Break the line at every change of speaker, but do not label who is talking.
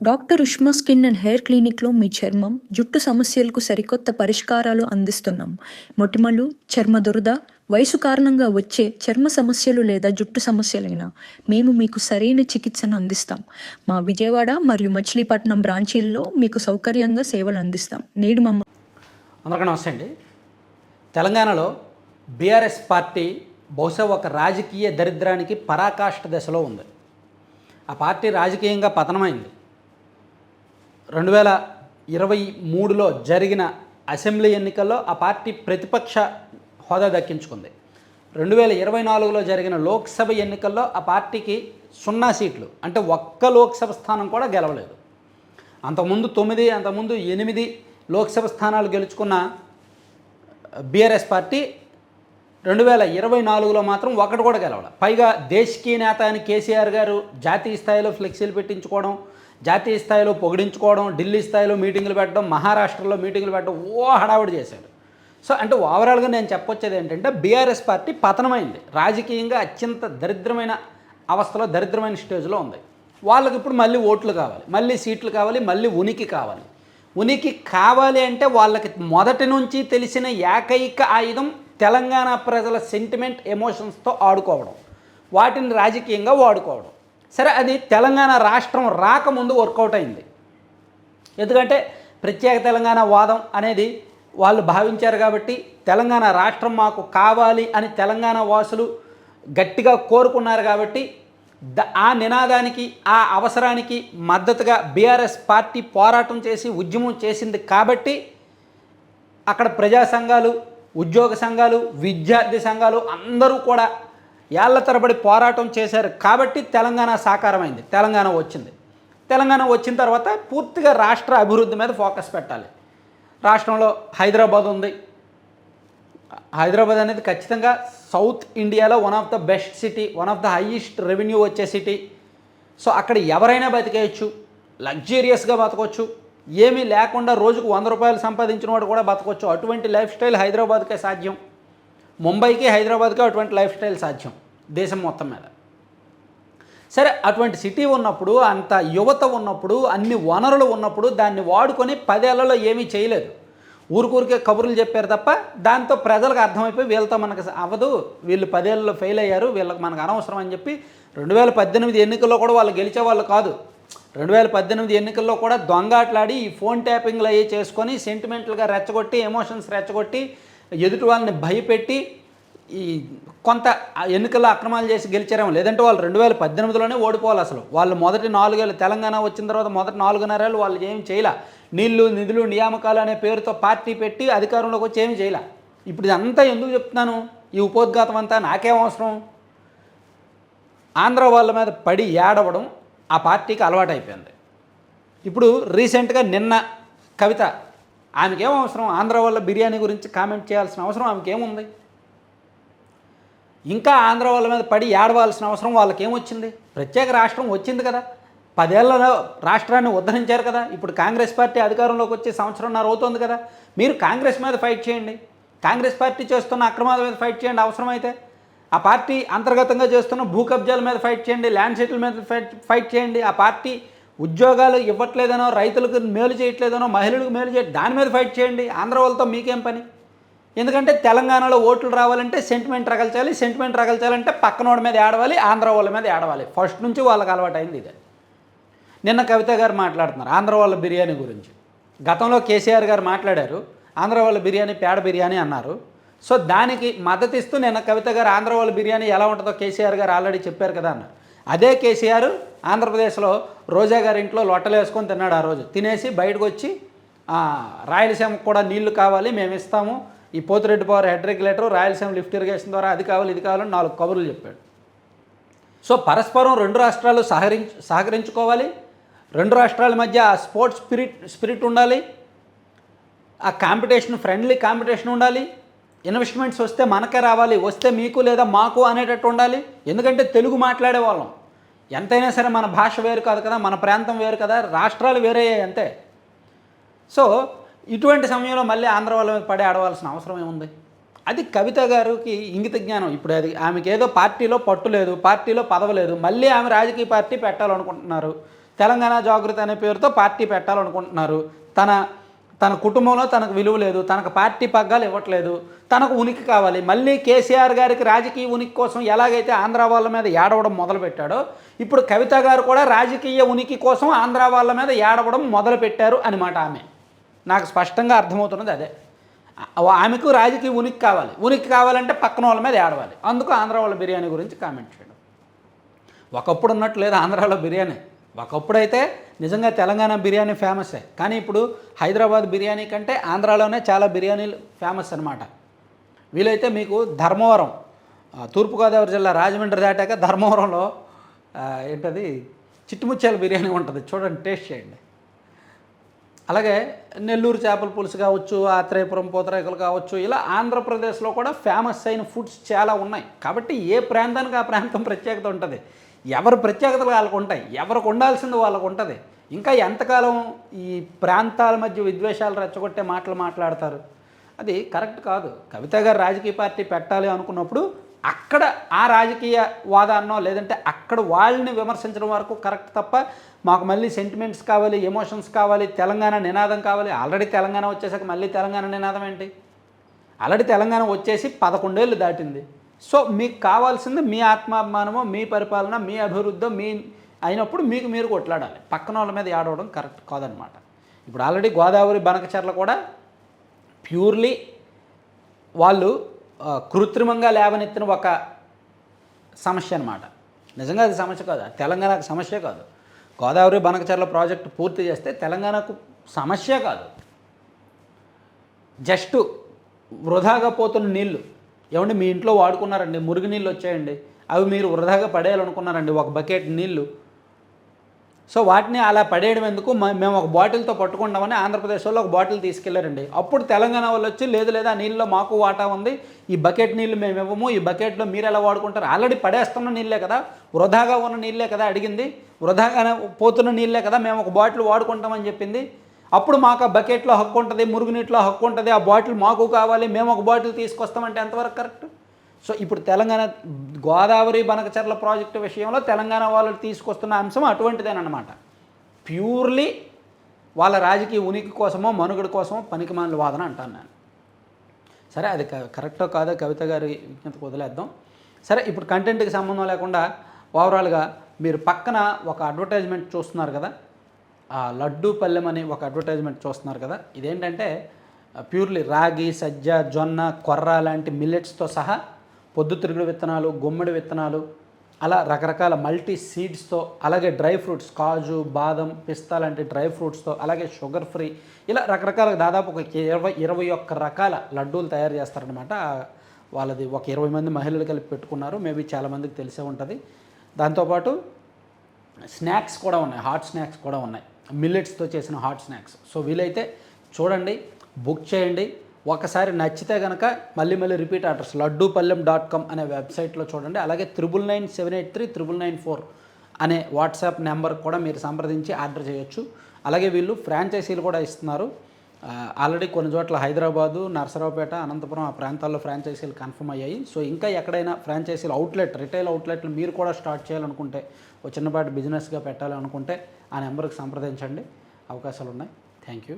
Doctor Ushma skin and hair క్లినిక్లో మీ చర్మం జుట్టు సమస్యలకు సరికొత్త పరిష్కారాలు అందిస్తున్నాం. మొటిమలు చర్మ దురద వయసు కారణంగా వచ్చే చర్మ సమస్యలు లేదా జుట్టు సమస్యలైనా మేము మీకు సరైన చికిత్సను అందిస్తాం. మా విజయవాడ మరియు మచిలీపట్నం బ్రాంచీల్లో మీకు సౌకర్యంగా సేవలు అందిస్తాం. నేడు మమ్మ
అందరికీ నమస్తే అండి. తెలంగాణలో బీఆర్ఎస్ పార్టీ బహుశా ఒక రాజకీయ దరిద్రానికి పరాకాష్ఠ దశలో ఉంది. ఆ పార్టీ రాజకీయంగా పతనమైంది. రెండు వేల ఇరవై మూడులో జరిగిన అసెంబ్లీ ఎన్నికల్లో ఆ పార్టీ ప్రతిపక్ష హోదా దక్కించుకుంది. రెండు వేల ఇరవై నాలుగులో జరిగిన లోక్సభ ఎన్నికల్లో ఆ పార్టీకి సున్నా సీట్లు అంటే ఒక్క లోక్సభ స్థానం కూడా గెలవలేదు. అంతకుముందు తొమ్మిది అంతకుముందు ఎనిమిది లోక్సభ స్థానాలు గెలుచుకున్న బీఆర్ఎస్ పార్టీ రెండు వేల ఇరవై నాలుగులో మాత్రం ఒకటి కూడా గెలవడం పైగా దేశకీయ నేత అని కేసీఆర్ గారు జాతీయ స్థాయిలో ఫ్లెక్సీలు పెట్టించుకోవడం జాతీయ స్థాయిలో పొగిడించుకోవడం ఢిల్లీ స్థాయిలో మీటింగులు పెట్టడం మహారాష్ట్రలో మీటింగులు పెట్టడం ఓ హడావుడి చేశాడు సో అంటే ఓవరాల్గా నేను చెప్పొచ్చేది ఏంటంటే బీఆర్ఎస్ పార్టీ పతనమైంది. రాజకీయంగా అత్యంత దరిద్రమైన అవస్థలో దరిద్రమైన స్టేజ్లో ఉంది. వాళ్ళకి ఇప్పుడు మళ్ళీ ఓట్లు కావాలి మళ్ళీ సీట్లు కావాలి మళ్ళీ ఉనికి కావాలి. ఉనికి కావాలి అంటే వాళ్ళకి మొదటి నుంచి తెలిసిన ఏకైక ఆయుధం తెలంగాణ ప్రజల సెంటిమెంట్ ఎమోషన్స్తో ఆడుకోవడం. వాటిని రాజకీయంగా వాడుకోవడం. సరే అది తెలంగాణ రాష్ట్రం రాకముందు వర్కౌట్ అయింది. ఎందుకంటే ప్రత్యేక తెలంగాణ వాదం అనేది వాళ్ళు భావించారు కాబట్టి తెలంగాణ రాష్ట్రం మాకు కావాలి అని తెలంగాణ వాసులు గట్టిగా కోరుకున్నారు కాబట్టి ద ఆ నినాదానికి ఆ అవసరానికి మద్దతుగా బీఆర్ఎస్ పార్టీ పోరాటం చేసి ఉద్యమం చేసింది కాబట్టి అక్కడ ప్రజా సంఘాలు ఉద్యోగ సంఘాలు విద్యార్థి సంఘాలు అందరూ కూడా ఏళ్ళ తరబడి పోరాటం చేశారు కాబట్టి తెలంగాణ సాకారమైంది. తెలంగాణ వచ్చింది. తెలంగాణ వచ్చిన తర్వాత పూర్తిగా రాష్ట్ర అభివృద్ధి మీద ఫోకస్ పెట్టాలి. రాష్ట్రంలో హైదరాబాద్ ఉంది. హైదరాబాద్ అనేది ఖచ్చితంగా సౌత్ ఇండియాలో one of the best city one of the highest revenue వచ్చే సిటీ సో అక్కడ ఎవరైనా బతికేయచ్చు. లగ్జరియస్గా బతకొచ్చు. ఏమీ లేకుండా రోజుకు వంద రూపాయలు సంపాదించిన వాడు కూడా బతకొచ్చు. అటువంటి లైఫ్ స్టైల్ హైదరాబాద్కే సాధ్యం. ముంబైకి హైదరాబాద్కి అటువంటి లైఫ్ స్టైల్ సాధ్యం దేశం మొత్తం మీద. సరే అటువంటి సిటీ ఉన్నప్పుడు అంత యువత ఉన్నప్పుడు అన్ని వనరులు ఉన్నప్పుడు దాన్ని వాడుకొని పదేళ్ళలో ఏమీ చేయలేదు. ఊరికూరికే కబుర్లు చెప్పారు తప్ప దాంతో ప్రజలకు అర్థమైపోయి వీళ్ళతో మనకు అవ్వదు. వీళ్ళు పదేళ్ళలో ఫెయిల్ అయ్యారు వీళ్ళకి మనకు అనవసరం అని చెప్పి రెండు వేల పద్దెనిమిది ఎన్నికల్లో కూడా వాళ్ళు గెలిచే వాళ్ళు కాదు. రెండు వేల పద్దెనిమిది ఎన్నికల్లో కూడా దొంగాట్లాడి ఈ ఫోన్ ట్యాపింగ్లు అయ్యి చేసుకొని సెంటిమెంటల్గా రెచ్చగొట్టి ఎమోషన్స్ రెచ్చగొట్టి ఎదుటి వాళ్ళని భయపెట్టి ఈ కొంత ఎన్నికల్లో అక్రమాలు చేసి గెలిచారేమో. లేదంటే వాళ్ళు రెండు వేల పద్దెనిమిదిలోనే ఓడిపోవాలి అసలు. వాళ్ళు మొదటి నాలుగేళ్ళు తెలంగాణ వచ్చిన తర్వాత మొదటి నాలుగున్నరేళ్ళు వాళ్ళు ఏం చేయలే. నీళ్ళు నిధులు నియామకాలు అనే పేరుతో పార్టీ పెట్టి అధికారంలోకి వచ్చి ఏమి చేయలే. ఇప్పుడు ఇదంతా ఎందుకు చెప్తున్నాను? ఈ ఉపోద్ఘాతం అంతా నాకేం అవసరం? ఆంధ్ర వాళ్ళ మీద పడి ఏడవడం ఆ పార్టీకి అలవాటైపోయింది. ఇప్పుడు రీసెంట్గా నిన్న కవిత ఆమెకేం అవసరం? ఆంధ్ర వాళ్ళ బిర్యానీ గురించి కామెంట్ చేయాల్సిన అవసరం ఆమెకేముంది? ఇంకా ఆంధ్ర వాళ్ళ మీద పడి ఏడవాల్సిన అవసరం వాళ్ళకేమొచ్చింది? ప్రత్యేక రాష్ట్రం వచ్చింది కదా. పదేళ్ళలో రాష్ట్రాన్ని ఉద్ధరించారు కదా. ఇప్పుడు కాంగ్రెస్ పార్టీ అధికారంలోకి వచ్చి సంవత్సరంన్నర అవుతుంది కదా. మీరు కాంగ్రెస్ మీద ఫైట్ చేయండి. కాంగ్రెస్ పార్టీ చేస్తున్న అక్రమాల మీద ఫైట్ చేయండి అవసరమైతే. ఆ పార్టీ అంతర్గతంగా చేస్తున్న భూ కబ్జాల మీద ఫైట్ చేయండి ల్యాండ్ సెటిల్ మీద ఫైట్ ఫైట్ చేయండి. ఆ పార్టీ ఉద్యోగాలు ఇవ్వట్లేదనో రైతులకు మేలు చేయట్లేదనో మహిళలకు మేలు చేయ దాని మీద ఫైట్ చేయండి. ఆంధ్ర వాళ్ళతో మీకేం పని? ఎందుకంటే తెలంగాణలో ఓట్లు రావాలంటే సెంటిమెంట్ రగల్చాలి సెంటిమెంట్ రగల్చాలంటే పక్కనోడి మీద ఏడవాలి ఆంధ్ర వాళ్ళ మీద ఏడవాలి. ఫస్ట్ నుంచి వాళ్ళకి అలవాటైంది ఇదే. నిన్న కవిత గారు మాట్లాడుతున్నారు ఆంధ్ర వాళ్ళ బిర్యానీ గురించి. గతంలో కేసీఆర్ గారు మాట్లాడారు ఆంధ్ర వాళ్ళ బిర్యానీ పేడ బిర్యానీ అన్నారు. సో దానికి మద్దతు ఇస్తూ నిన్న కవిత గారు ఆంధ్ర వాళ్ళ బిర్యానీ ఎలా ఉంటుందో కేసీఆర్ గారు ఆల్రెడీ చెప్పారు కదా అన్నారు. అదే కేసీఆర్ ఆంధ్రప్రదేశ్లో రోజా గారి ఇంట్లో లొట్టలు వేసుకొని తిన్నాడు ఆ రోజు. తినేసి బయటకు వచ్చి రాయలసీమకు కూడా నీళ్ళు కావాలి మేము ఇస్తాము. ఈ Pothireddy power head regulator Rayalaseema lift irrigation ద్వారా అది కావాలి ఇది కావాలని నాలుగు కబుర్లు చెప్పాడు. సో పరస్పరం రెండు రాష్ట్రాలు సహకరించు సహకరించుకోవాలి. రెండు రాష్ట్రాల మధ్య ఆ స్పోర్ట్స్ స్పిరిట్ స్పిరిట్ ఉండాలి. ఆ కాంపిటీషన్ ఫ్రెండ్లీ కాంపిటీషన్ ఉండాలి. ఇన్వెస్ట్మెంట్స్ వస్తే మనకే రావాలి వస్తే మీకు లేదా మాకు అనేటట్టు ఉండాలి. ఎందుకంటే తెలుగు మాట్లాడే వాళ్ళం ఎంతైనా సరే మన భాష వేరు కాదు కదా మన ప్రాంతం వేరు కదా రాష్ట్రాలు వేరే అంతే. సో ఇటువంటి సమయంలో మళ్ళీ ఆంధ్ర వాళ్ళ మీద పడి ఆడవలసిన అవసరం ఏముంది? అది కవిత గారికి ఇంగిత జ్ఞానం. ఇప్పుడు అది ఆమెకి ఏదో పార్టీలో పట్టు లేదు పార్టీలో పదవి లేదు మళ్ళీ ఆమె రాజకీయ పార్టీ పెట్టాలనుకుంటున్నారు. తెలంగాణ జాగృతి అనే పేరుతో పార్టీ పెట్టాలనుకుంటున్నారు. తన తన కుటుంబంలో తనకు విలువ లేదు తనకు పార్టీ పగ్గాలు ఇవ్వట్లేదు తనకు ఉనికి కావాలి. మళ్ళీ కేసీఆర్ గారికి రాజకీయ ఉనికి కోసం ఎలాగైతే ఆంధ్ర వాళ్ళ మీద ఏడవడం మొదలుపెట్టాడో ఇప్పుడు కవిత గారు కూడా రాజకీయ ఉనికి కోసం ఆంధ్ర వాళ్ళ మీద ఏడవడం మొదలుపెట్టారు అనమాట ఆమె. నాకు స్పష్టంగా అర్థమవుతున్నది అదే. ఆమెకు రాజకీయ ఉనికి కావాలి. ఉనికి కావాలంటే పక్కన వాళ్ళ మీద ఏడవాలి. అందుకు ఆంధ్ర వాళ్ళ బిర్యానీ గురించి కామెంట్ చేయడం. ఒకప్పుడు ఉన్నట్టు లేదు ఆంధ్రాలో బిర్యానీ. ఒకప్పుడైతే నిజంగా తెలంగాణ బిర్యానీ ఫేమసే. కానీ ఇప్పుడు హైదరాబాద్ బిర్యానీ కంటే ఆంధ్రాలోనే చాలా బిర్యానీలు ఫేమస్ అనమాట వీలైతే మీకు ధర్మవరం తూర్పుగోదావరి జిల్లా రాజమండ్రి దాటాక ధర్మవరంలో ఏంటది? చిట్టుముత్యాల బిర్యానీ ఉంటుంది. చూడండి టేస్ట్ చేయండి. అలాగే నెల్లూరు చేపల పులుసు కావచ్చు ఆత్రేయపురం పూతరేకులు కావచ్చు ఇలా ఆంధ్రప్రదేశ్లో కూడా ఫేమస్ అయిన ఫుడ్స్ చాలా ఉన్నాయి. కాబట్టి ఏ ప్రాంతానికి ఆ ప్రాంతం ప్రత్యేకత ఉంటుంది? ఎవరి ప్రత్యేకతలు వాళ్ళకు ఉంటాయి ఎవరికి ఉండాల్సింది వాళ్ళకు ఉంటుంది. ఇంకా ఎంతకాలం ఈ ప్రాంతాల మధ్య విద్వేషాలు రెచ్చగొట్టే మాటలు మాట్లాడతారు? అది కరెక్ట్ కాదు. కవిత గారు రాజకీయ పార్టీ పెట్టాలి అనుకున్నప్పుడు అక్కడ ఆ రాజకీయ వాదాన్నో లేదంటే అక్కడ వాళ్ళని విమర్శించడం వరకు కరెక్ట్ తప్ప మాకు మళ్ళీ సెంటిమెంట్స్ కావాలి ఎమోషన్స్ కావాలి తెలంగాణ నినాదం కావాలి. ఆల్రెడీ తెలంగాణ వచ్చేసాక మళ్ళీ తెలంగాణ నినాదం ఏంటి? ఆల్రెడీ తెలంగాణ వచ్చేసి పదకొండేళ్ళు దాటింది. సో మీకు కావాల్సింది మీ ఆత్మాభిమానమో మీ పరిపాలన మీ అభివృద్ధి మీ అయినప్పుడు మీకు మీరు కొట్లాడాలి. పక్కన వాళ్ళ మీద ఆడవడం కరెక్ట్ కాదనమాట. ఇప్పుడు ఆల్రెడీ గోదావరి బనకచర్ల కూడా ప్యూర్లీ వాళ్ళు కృత్రిమంగా లేవనెత్తిన ఒక సమస్య అనమాట నిజంగా అది సమస్య కాదు. తెలంగాణకు సమస్య కాదు. గోదావరి బనకచర్ల ప్రాజెక్టు పూర్తి చేస్తే తెలంగాణకు సమస్య కాదు. జస్ట్ వృధాగా పోతున్న నీళ్ళు ఏమండి మీ ఇంట్లో వాడుకున్నారండి మురుగు నీళ్ళు వచ్చాయండి. అవి మీరు వృధాగా పడేయాలనుకున్నారండి ఒక బకెట్ నీళ్ళు. సో వాటిని అలా పడేయడం ఎందుకు? మేము ఒక బాటిల్తో పట్టుకుంటామని ఆంధ్రప్రదేశ్ వాళ్ళు ఒక బాటిల్ తీసుకెళ్ళారండి. అప్పుడు తెలంగాణ వాళ్ళు వచ్చి లేదు లేదా నీళ్ళలో మాకు వాటా ఉంది ఈ బకెట్ నీళ్ళు మేము ఇవ్వము ఈ బకెట్లో మీరు ఎలా వాడుకుంటారు? ఆల్రెడీ పడేస్తున్న నీళ్ళే కదా వృధాగా ఉన్న నీళ్ళే కదా అడిగింది వృధాగా పోతున్న నీళ్ళే కదా మేము ఒక బాటిల్ వాడుకుంటామని చెప్పింది. అప్పుడు మాకు ఆ బకెట్లో హక్కు ఉంటుంది మురుగునీటిలో హక్కు ఉంటుంది ఆ బాటిల్ మాకు కావాలి మేము ఒక బాటిల్ తీసుకొస్తామంటే ఎంతవరకు కరెక్ట్? సో ఇప్పుడు తెలంగాణ గోదావరి బనకచర్ల ప్రాజెక్టు విషయంలో తెలంగాణ వాళ్ళు తీసుకొస్తున్న అంశం అటువంటిదేనమాట ప్యూర్లీ వాళ్ళ రాజకీయ ఉనికి కోసమో మనుగడ కోసమో పనికిమాలిన వాదన అంటాను నేను. సరే అది క- కరెక్టో కాదో కవిత గారి విజ్ఞతకు వదిలేద్దాం. సరే ఇప్పుడు కంటెంట్కి సంబంధం లేకుండా ఓవరాల్గా మీరు పక్కన ఒక అడ్వర్టైజ్మెంట్ చూస్తున్నారు కదా ఆ లడ్డు పల్లెం అని ఒక అడ్వర్టైజ్మెంట్ చూస్తున్నారు కదా. ఇదేంటంటే ప్యూర్లీ రాగి సజ్జ జొన్న కొర్ర లాంటి మిల్లెట్స్తో సహా పొద్దుతిరుగుడు విత్తనాలు గుమ్మడి విత్తనాలు అలా రకరకాల మల్టీ సీడ్స్తో అలాగే డ్రై ఫ్రూట్స్ కాజు బాదం పిస్తా లాంటి డ్రై ఫ్రూట్స్తో అలాగే షుగర్ ఫ్రీ ఇలా రకరకాల దాదాపు ఒక ఇరవై ఇరవై ఒక్క రకాల లడ్డూలు తయారు చేస్తారనమాట వాళ్ళది ఒక ఇరవై మంది మహిళలు కలిపి పెట్టుకున్నారు. మేబీ చాలామందికి తెలిసే ఉంటుంది. దాంతోపాటు స్నాక్స్ కూడా ఉన్నాయి హాట్ స్నాక్స్ కూడా ఉన్నాయి. మిల్లెట్స్తో చేసిన హాట్ స్నాక్స్. సో వీలైతే చూడండి బుక్ చేయండి. ఒకసారి నచ్చితే కనుక మళ్ళీ మళ్ళీ repeat address Laddupallem dot com అనే వెబ్సైట్లో చూడండి. అలాగే triple nine seven eight three triple nine four అనే వాట్సాప్ నెంబర్ కూడా మీరు సంప్రదించి ఆర్డర్ చేయొచ్చు. అలాగే వీళ్ళు ఫ్రాంచైజీలు కూడా ఇస్తున్నారు. ఆల్రెడీ కొన్ని చోట్ల హైదరాబాదు నరసరావుపేట అనంతపురం ఆ ప్రాంతాల్లో ఫ్రాంచైజీలు కన్ఫర్మ్ అయ్యాయి. సో ఇంకా ఎక్కడైనా ఫ్రాంచైజీలు అవుట్లెట్ రిటైల్ అవుట్లెట్లు మీరు కూడా స్టార్ట్ చేయాలనుకుంటే ఒక చిన్నపాటి బిజినెస్గా పెట్టాలనుకుంటే ఆ నెంబర్కి సంప్రదించండి. అవకాశాలు ఉన్నాయి థ్యాంక్ యూ.